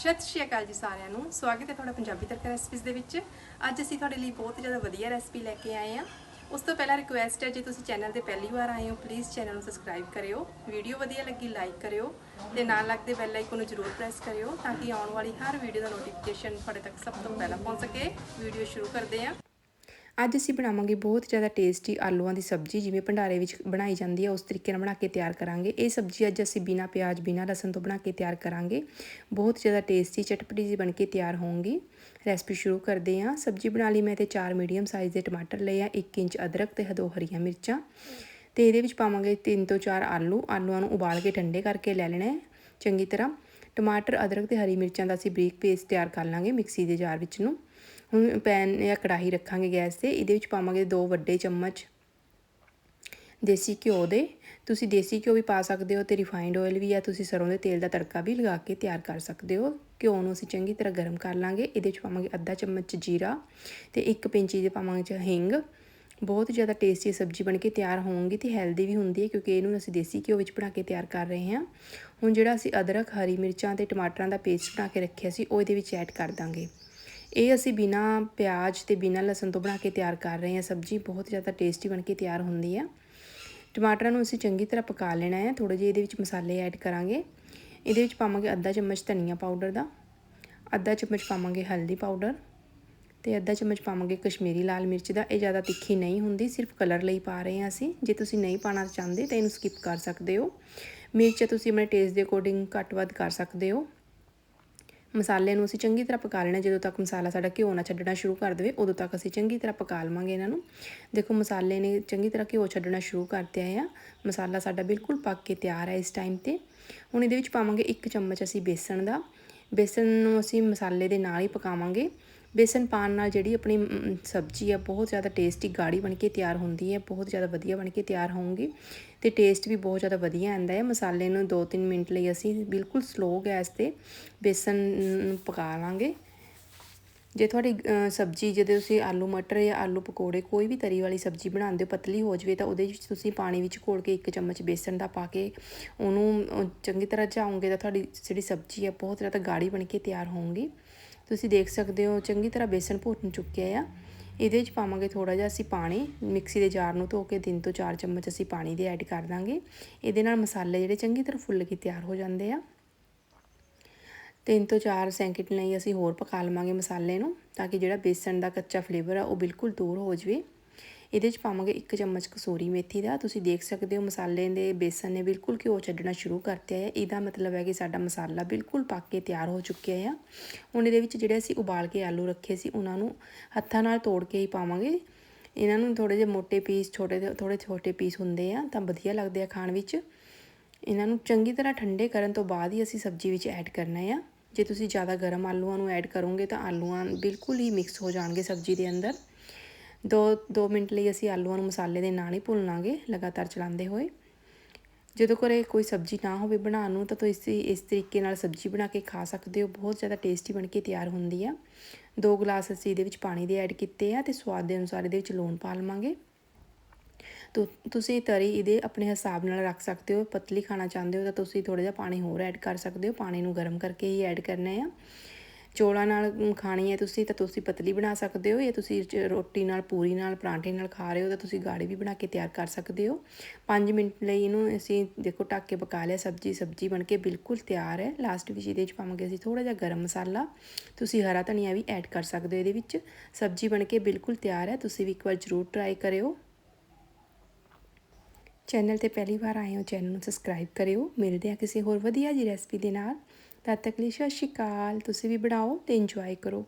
ਸਤਿ ਸ਼੍ਰੀ ਅਕਾਲ ਜੀ ਸਾਰਿਆਂ ਨੂੰ। ਸਵਾਗਤ ਹੈ ਤੁਹਾਡਾ ਪੰਜਾਬੀ ਤੜਕਾ ਰੈਸਪੀਜ਼ ਦੇ ਵਿੱਚ। ਅੱਜ ਅਸੀਂ ਤੁਹਾਡੇ ਲਈ ਬਹੁਤ ਜ਼ਿਆਦਾ ਵਧੀਆ ਰੈਸਪੀ ਲੈ ਕੇ ਆਏ ਹਾਂ। ਉਸ ਤੋਂ ਪਹਿਲਾਂ ਰਿਕੁਐਸਟ ਹੈ, ਜੇ ਤੁਸੀਂ ਚੈਨਲ ਤੇ ਪਹਿਲੀ ਵਾਰ ਆਏ ਹੋ ਪਲੀਜ਼ ਚੈਨਲ ਨੂੰ ਸਬਸਕ੍ਰਾਈਬ ਕਰਿਓ। ਵੀਡੀਓ ਵਧੀਆ ਲੱਗੀ ਲਾਈਕ ਕਰਿਓ। ਤੇ ਨਾਲ ਲੱਗਦੇ ਬੈਲ ਆਈਕਨ ਨੂੰ ਜ਼ਰੂਰ ਪ੍ਰੈਸ ਕਰਿਓ, ਤਾਂ ਕਿ ਆਉਣ ਵਾਲੀ ਹਰ ਵੀਡੀਓ ਦਾ ਨੋਟੀਫਿਕੇਸ਼ਨ ਤੁਹਾਡੇ ਤੱਕ ਸਭ ਤੋਂ ਪਹਿਲਾਂ ਪਹੁੰਚ ਸਕੇ। ਵੀਡੀਓ ਸ਼ੁਰੂ ਕਰਦੇ ਹਾਂ। ਅੱਜ ਅਸੀਂ ਬਣਾਵਾਂਗੇ ਬਹੁਤ ਜ਼ਿਆਦਾ ਟੇਸਟੀ ਆਲੂਆਂ ਦੀ ਸਬਜ਼ੀ, ਜਿਵੇਂ ਭੰਡਾਰੇ ਵਿੱਚ ਬਣਾਈ ਜਾਂਦੀ ਹੈ ਉਸ ਤਰੀਕੇ ਨਾਲ ਬਣਾ ਕੇ ਤਿਆਰ ਕਰਾਂਗੇ। ਇਹ ਸਬਜ਼ੀ ਅੱਜ ਅਸੀਂ ਬਿਨਾ ਪਿਆਜ਼, ਬਿਨਾ ਲਸਣ ਤੋਂ ਬਣਾ ਕੇ ਤਿਆਰ ਕਰਾਂਗੇ। ਬਹੁਤ ਜ਼ਿਆਦਾ ਟੇਸਟੀ ਚਟਪਟੀ ਜੀ ਬਣ ਕੇ ਤਿਆਰ ਹੋਊਗੀ। ਰੈਸਪੀ ਸ਼ੁਰੂ ਕਰਦੇ ਹਾਂ। ਸਬਜ਼ੀ ਬਣਾ ਲਈ ਮੈਂ ਤੇ 4 ਮੀਡੀਅਮ ਸਾਈਜ਼ ਦੇ ਟਮਾਟਰ ਲਏ ਆ 1 ਇੰਚ ਅਦਰਕ ਤੇ ਦੋ ਹਰੀਆਂ ਮਿਰਚਾਂ। ਤੇ ਇਹਦੇ ਵਿੱਚ ਪਾਵਾਂਗੇ 3 ਤੋਂ 4 ਆਲੂ। ਆਲੂਆਂ ਨੂੰ ਉਬਾਲ ਕੇ ਠੰਡੇ ਕਰਕੇ ਲੈ ਲੈਣਾ ਚੰਗੀ ਤਰ੍ਹਾਂ। ਟਮਾਟਰ, ਅਦਰਕ ਤੇ ਹਰੀ ਮਿਰਚਾਂ ਦਾ ਅਸੀਂ ਬਰੀਕ ਪੇਸਟ ਤਿਆਰ ਕਰ ਲਾਂਗੇ ਮਿਕਸੀ ਦੇ ਜਾਰ ਵਿੱਚ ਨੂੰ। ਹੁਣ ਪੈਨ ਜਾਂ ਕੜਾਹੀ ਰੱਖਾਂਗੇ ਗੈਸ ਤੇ, ਇਹਦੇ ਵਿੱਚ ਪਾਵਾਂਗੇ ਦੋ ਵੱਡੇ ਚਮਚ ਦੇਸੀ ਘਿਓ ਦੇ। ਤੁਸੀਂ ਦੇਸੀ ਘਿਓ ਵੀ ਪਾ ਸਕਦੇ ਹੋ ਤੇ ਰਿਫਾਈਨਡ ਆਇਲ ਵੀ ਆ, ਤੁਸੀਂ ਸਰੋਂ ਦੇ ਤੇਲ ਦਾ ਤੜਕਾ ਵੀ ਲਗਾ ਕੇ ਤਿਆਰ ਕਰ ਸਕਦੇ ਹੋ। ਘਿਓ ਨੂੰ ਅਸੀਂ ਚੰਗੀ ਤਰ੍ਹਾਂ ਗਰਮ ਕਰ ਲਾਂਗੇ, ਇਹਦੇ ਵਿੱਚ ਪਾਵਾਂਗੇ ਅੱਧਾ ਚਮਚ ਜੀਰਾ ਤੇ ਇੱਕ ਪਿੰਚੀ ਦੇ ਪਾਵਾਂਗੇ ਹਿੰਗ। ਬਹੁਤ ਜ਼ਿਆਦਾ ਟੇਸਟੀ ਸਬਜ਼ੀ ਬਣ ਕੇ ਤਿਆਰ ਹੋਊਗੀ ਤੇ ਹੈਲਦੀ ਵੀ ਹੁੰਦੀ ਹੈ ਕਿਉਂਕਿ ਇਹਨੂੰ ਅਸੀਂ ਦੇਸੀ ਘਿਓ ਵਿੱਚ ਬਣਾ ਕੇ ਤਿਆਰ ਕਰ ਰਹੇ ਹਾਂ। ਹੁਣ ਜਿਹੜਾ ਅਸੀਂ ਅਦਰਕ, ਹਰੀ ਮਿਰਚਾਂ ਤੇ ਟਮਾਟਰਾਂ ਦਾ ਪੇਸਟ ਬਣਾ ਕੇ ਰੱਖਿਆ ਸੀ, ਉਹ ਇਹਦੇ ਵਿੱਚ ਐਡ ਕਰ ਦਾਂਗੇ। ਇਹ ਅਸੀਂ ਬਿਨਾ ਪਿਆਜ਼ ਤੇ ਬਿਨਾ ਲਸਣ ਤੋਂ ਬਣਾ ਕੇ ਤਿਆਰ ਕਰ ਰਹੇ ਹਾਂ। ਸਬਜ਼ੀ ਬਹੁਤ ਜ਼ਿਆਦਾ ਟੇਸਟੀ ਬਣ ਕੇ ਤਿਆਰ ਹੁੰਦੀ ਆ। ਟਮਾਟਰਾਂ ਨੂੰ ਅਸੀਂ ਚੰਗੀ ਤਰ੍ਹਾਂ ਪਕਾ ਲੈਣਾ ਹੈ। ਥੋੜੇ ਜਿਹੇ ਇਹਦੇ ਵਿੱਚ ਮਸਾਲੇ ਐਡ ਕਰਾਂਗੇ। ਇਹਦੇ ਵਿੱਚ ਪਾਵਾਂਗੇ ਅੱਧਾ ਚਮਚ ਧਨੀਆ ਪਾਊਡਰ ਦਾ, ਅੱਧਾ ਚਮਚ ਪਾਵਾਂਗੇ ਹਲਦੀ ਪਾਊਡਰ ਤੇ ਅੱਧਾ ਚਮਚ ਪਾਵਾਂਗੇ ਕਸ਼ਮੀਰੀ ਲਾਲ ਮਿਰਚ ਦਾ। ਇਹ ਜ਼ਿਆਦਾ ਤਿੱਖੀ ਨਹੀਂ ਹੁੰਦੀ, ਸਿਰਫ ਕਲਰ ਲਈ ਪਾ ਰਹੇ ਹਾਂ ਅਸੀਂ। ਜੇ ਤੁਸੀਂ ਨਹੀਂ ਪਾਣਾ ਚਾਹੁੰਦੇ ਤਾਂ ਇਹਨੂੰ ਸਕਿਪ ਕਰ ਸਕਦੇ ਹੋ। ਮਿਰਚ ਤੁਸੀਂ ਆਪਣੇ ਟੇਸਟ ਦੇ ਅਕੋਰਡਿੰਗ ਘੱਟ ਵੱਧ ਕਰ ਸਕਦੇ ਹੋ। ਮਸਾਲੇ ਨੂੰ ਅਸੀਂ ਚੰਗੀ ਤਰ੍ਹਾਂ ਪਕਾ ਲੈਣਾ, ਜਦੋਂ ਤੱਕ ਮਸਾਲਾ ਸਾਡਾ ਘਿਓ ਨਾ ਛੱਡਣਾ ਸ਼ੁਰੂ ਕਰ ਦੇਵੇ, ਉਦੋਂ ਤੱਕ ਅਸੀਂ ਚੰਗੀ ਤਰ੍ਹਾਂ ਪਕਾ ਲਵਾਂਗੇ ਇਹਨਾਂ ਨੂੰ। ਦੇਖੋ, ਮਸਾਲੇ ਨੇ ਚੰਗੀ ਤਰ੍ਹਾਂ ਘਿਓ ਛੱਡਣਾ ਸ਼ੁਰੂ ਕਰ ਆਏ ਆ। ਮਸਾਲਾ ਸਾਡਾ ਬਿਲਕੁਲ ਪੱਕ ਕੇ ਤਿਆਰ ਹੈ ਇਸ ਟਾਈਮ ਤੇ। ਹੁਣ ਇਹਦੇ ਵਿੱਚ ਪਾਵਾਂਗੇ 1 ਚਮਚ ਅਸੀਂ ਬੇਸਣ ਦਾ। ਬੇਸਣ ਨੂੰ ਅਸੀਂ ਮਸਾਲੇ ਦੇ ਨਾਲ ਹੀ ਪਕਾਵਾਂਗੇ। ਬੇਸਨ ਪਾਣ ਨਾਲ ਜਿਹੜੀ ਆਪਣੀ ਸਬਜ਼ੀ ਆ, ਬਹੁਤ ਜ਼ਿਆਦਾ ਟੇਸਟੀ ਗਾੜੀ ਬਣ ਕੇ ਤਿਆਰ ਹੁੰਦੀ ਹੈ, ਬਹੁਤ ਜ਼ਿਆਦਾ ਵਧੀਆ ਬਣ ਕੇ ਤਿਆਰ ਹੋਊਗੀ ਤੇ ਟੇਸਟ ਵੀ ਬਹੁਤ ਜ਼ਿਆਦਾ ਵਧੀਆ ਆਂਦਾ ਹੈ। ਮਸਾਲੇ ਨੂੰ 2-3 ਮਿੰਟ ਲਈ ਅਸੀਂ ਬਿਲਕੁਲ ਸਲੋ ਗੈਸ ਤੇ ਬੇਸਨ ਨੂੰ ਪਕਾ ਲਾਂਗੇ। ਜੇ ਤੁਹਾਡੀ ਸਬਜ਼ੀ, ਜਦੋਂ ਤੁਸੀਂ ਆਲੂ ਮਟਰ ਜਾਂ ਆਲੂ ਪਕੌੜੇ ਕੋਈ ਵੀ ਤਰੀ ਵਾਲੀ ਸਬਜ਼ੀ ਬਣਾਉਂਦੇ ਹੋ, ਪਤਲੀ ਹੋ ਜਵੇ ਤਾਂ ਉਹਦੇ ਵਿੱਚ ਤੁਸੀਂ ਪਾਣੀ ਵਿੱਚ ਘੋਲ ਕੇ ਇੱਕ ਚਮਚ ਬੇਸਣ ਦਾ ਪਾ ਕੇ ਉਹਨੂੰ ਚੰਗੀ ਤਰ੍ਹਾਂ ਝਾਉਂਗੇ ਤਾਂ ਤੁਹਾਡੀ ਜਿਹੜੀ ਸਬਜ਼ੀ ਹੈ ਬਹੁਤ ਜ਼ਿਆਦਾ ਗਾੜੀ ਬਣ ਕੇ ਤਿਆਰ ਹੋਊਗੀ। ਤੁਸੀਂ ਦੇਖ ਸਕਦੇ ਹੋ, ਚੰਗੀ ਤਰ੍ਹਾਂ ਬੇਸਨ ਭੁੰਨ ਚੁੱਕਿਆ ਆ। ਇਹਦੇ ਵਿੱਚ ਪਾਵਾਂਗੇ ਥੋੜਾ ਜਿਹਾ ਅਸੀਂ ਪਾਣੀ। ਮਿਕਸੀ ਦੇ ਜਾਰ ਨੂੰ ਧੋ ਕੇ 3 ਤੋਂ 4 ਚਮਚ ਅਸੀਂ ਪਾਣੀ ਦੇ ਐਡ ਕਰ ਦਾਂਗੇ। ਇਹਦੇ ਨਾਲ ਮਸਾਲੇ ਜਿਹੜੇ ਚੰਗੀ ਤਰ੍ਹਾਂ ਫੁੱਲ ਕੇ ਤਿਆਰ ਹੋ ਜਾਂਦੇ ਆ। ਤਿੰਨ ਤੋਂ 4 ਸੈਕਿੰਡ ਲਈ ਅਸੀਂ ਹੋਰ ਪਕਾ ਲਵਾਂਗੇ ਮਸਾਲੇ ਨੂੰ, ਤਾਂ ਕਿ ਜਿਹੜਾ ਬੇਸਣ ਦਾ ਕੱਚਾ ਫਲੇਵਰ ਆ, ਉਹ ਬਿਲਕੁਲ ਦੂਰ ਹੋ ਜਵੇ। ਇਹਦੇ 'ਚ ਪਾਵਾਂਗੇ 1 ਚਮਚ ਕਸੂਰੀ ਮੇਥੀ ਦਾ। ਤੁਸੀਂ ਦੇਖ ਸਕਦੇ ਹੋ ਮਸਾਲੇ ਦੇ ਬੇਸਨ ਨੇ ਬਿਲਕੁਲ ਘਿਓ ਛੱਡਣਾ ਸ਼ੁਰੂ ਕਰਤਿਆ ਹੈ ਇਹਦਾ ਮਤਲਬ ਹੈ ਕਿ ਸਾਡਾ ਮਸਾਲਾ ਬਿਲਕੁਲ ਪੱਕ ਕੇ ਤਿਆਰ ਹੋ ਚੁੱਕਿਆ ਆ। ਹੁਣ ਇਹਦੇ ਵਿੱਚ ਜਿਹੜੇ ਅਸੀਂ ਉਬਾਲ ਕੇ ਆਲੂ ਰੱਖੇ ਸੀ, ਉਹਨਾਂ ਨੂੰ ਹੱਥਾਂ ਨਾਲ ਤੋੜ ਕੇ ਹੀ ਪਾਵਾਂਗੇ। ਇਹਨਾਂ ਨੂੰ ਥੋੜੇ ਜਿਹੇ ਮੋٹے ਪੀਸ, ਛੋਟੇ ਥੋੜੇ ਛੋਟੇ ਪੀਸ ਹੁੰਦੇ ਆ ਤਾਂ ਵਧੀਆ ਲੱਗਦੇ ਆ ਖਾਣ ਵਿੱਚ। ਇਹਨਾਂ ਨੂੰ ਚੰਗੀ ਤਰ੍ਹਾਂ ਠੰਡੇ ਕਰਨ ਤੋਂ ਬਾਅਦ ਹੀ ਅਸੀਂ ਸਬਜ਼ੀ ਵਿੱਚ ਐਡ ਕਰਨਾ ਆ। ਜੇ ਤੁਸੀਂ ਜ਼ਿਆਦਾ ਗਰਮ ਆਲੂਆਂ ਨੂੰ ਐਡ ਕਰੋਗੇ ਤਾਂ ਆਲੂਆਂ ਬਿਲਕੁਲ ਹੀ ਮਿਕਸ ਹੋ ਜਾਣਗੇ ਸਬਜ਼ੀ ਦੇ ਅੰਦਰ। ਦੋ 2 ਮਿੰਟ ਲਈ ਅਸੀਂ ਆਲੂਆਂ ਨੂੰ ਮਸਾਲੇ ਦੇ ਨਾਲ ਹੀ ਭੁੰਨਾਂਗੇ, ਲਗਾਤਾਰ ਚਲਾਉਂਦੇ ਹੋਏ। ਜਦੋਂ ਘਰੇ ਕੋਈ ਸਬਜ਼ੀ ਨਾ ਹੋਵੇ ਬਣਾਉਣ ਨੂੰ, ਤਾਂ ਤੁਸੀਂ ਇਸ ਤਰੀਕੇ ਨਾਲ ਸਬਜ਼ੀ ਬਣਾ ਕੇ ਖਾ ਸਕਦੇ ਹੋ। ਬਹੁਤ ਜ਼ਿਆਦਾ ਟੇਸਟੀ ਬਣ ਕੇ ਤਿਆਰ ਹੁੰਦੀ ਆ। ਦੋ ਗਲਾਸ ਅਸੀਂ ਇਹਦੇ ਵਿੱਚ ਪਾਣੀ ਦੇ ਐਡ ਕੀਤੇ ਆ ਤੇ ਸਵਾਦ ਦੇ ਅਨੁਸਾਰ ਇਹਦੇ ਵਿੱਚ ਲੂਣ ਪਾ ਲਵਾਂਗੇ। ਤੋ, ਤੁਸੀਂ ਤਰੀ ਇਹਦੇ ਆਪਣੇ ਹਿਸਾਬ ਨਾਲ ਰੱਖ ਸਕਦੇ ਹੋ। ਪਤਲੀ ਖਾਣਾ ਚਾਹੁੰਦੇ ਹੋ ਤਾਂ ਤੁਸੀਂ ਥੋੜਾ ਜਿਹਾ ਪਾਣੀ ਹੋਰ ਐਡ ਕਰ ਸਕਦੇ ਹੋ। ਪਾਣੀ ਨੂੰ ਗਰਮ ਕਰਕੇ ਹੀ ਐਡ ਕਰਨਾ ਆ। ਚੋਲਾਂ ਨਾਲ ਖਾਣੀ ਹੈ ਤੁਸੀਂ, ਤਾਂ ਤੁਸੀਂ ਪਤਲੀ ਬਣਾ ਸਕਦੇ ਹੋ। ਜਾਂ ਤੁਸੀਂ ਰੋਟੀ ਨਾਲ, ਪੂਰੀ ਨਾਲ, ਪਰਾਂਠੇ ਨਾਲ ਖਾ ਰਹੇ ਹੋ, ਤਾਂ ਤੁਸੀਂ ਗਾੜੀ ਵੀ ਬਣਾ ਕੇ ਤਿਆਰ ਕਰ ਸਕਦੇ ਹੋ। 5 ਮਿੰਟ ਲਈ ਇਹਨੂੰ ਅਸੀਂ ਦੇਖੋ, ਢੱਕ ਕੇ ਪਕਾ ਲਿਆ, ਸਬਜ਼ੀ ਸਬਜ਼ੀ ਬਣ ਕੇ ਬਿਲਕੁਲ ਤਿਆਰ ਹੈ। ਲਾਸਟ ਵਿੱਚ ਇਹਦੇ ਵਿੱਚ ਪਾਵਾਂਗੇ ਅਸੀਂ ਥੋੜਾ ਜਿਹਾ ਗਰਮ ਮਸਾਲਾ। ਤੁਸੀਂ ਹਰਾ ਧਨੀਆ ਵੀ ਐਡ ਕਰ ਸਕਦੇ ਹੋ ਇਹਦੇ ਵਿੱਚ। ਸਬਜ਼ੀ ਬਣ ਕੇ ਬਿਲਕੁਲ ਤਿਆਰ ਹੈ, ਤੁਸੀਂ ਵੀ ਇੱਕ ਵਾਰ ਜ਼ਰੂਰ ਟਰਾਈ ਕਰਿਓ। ਚੈਨਲ ਤੇ ਪਹਿਲੀ ਵਾਰ ਆਏ ਹੋ ਚੈਨਲ ਨੂੰ ਸਬਸਕ੍ਰਾਈਬ ਕਰਿਓ। ਮਿਲਦੇ ਆ ਕਿਸੇ ਹੋਰ ਵਧੀਆ ਜੀ ਰੈਸਪੀ ਦੇ ਨਾਲ। ਤਦ ਤੱਕ ਲਈ ਸਤਿ ਸ਼੍ਰੀ ਅਕਾਲ। ਤੁਸੀਂ ਵੀ ਬਣਾਓ ਤੇ ਇੰਜੋਏ ਕਰੋ।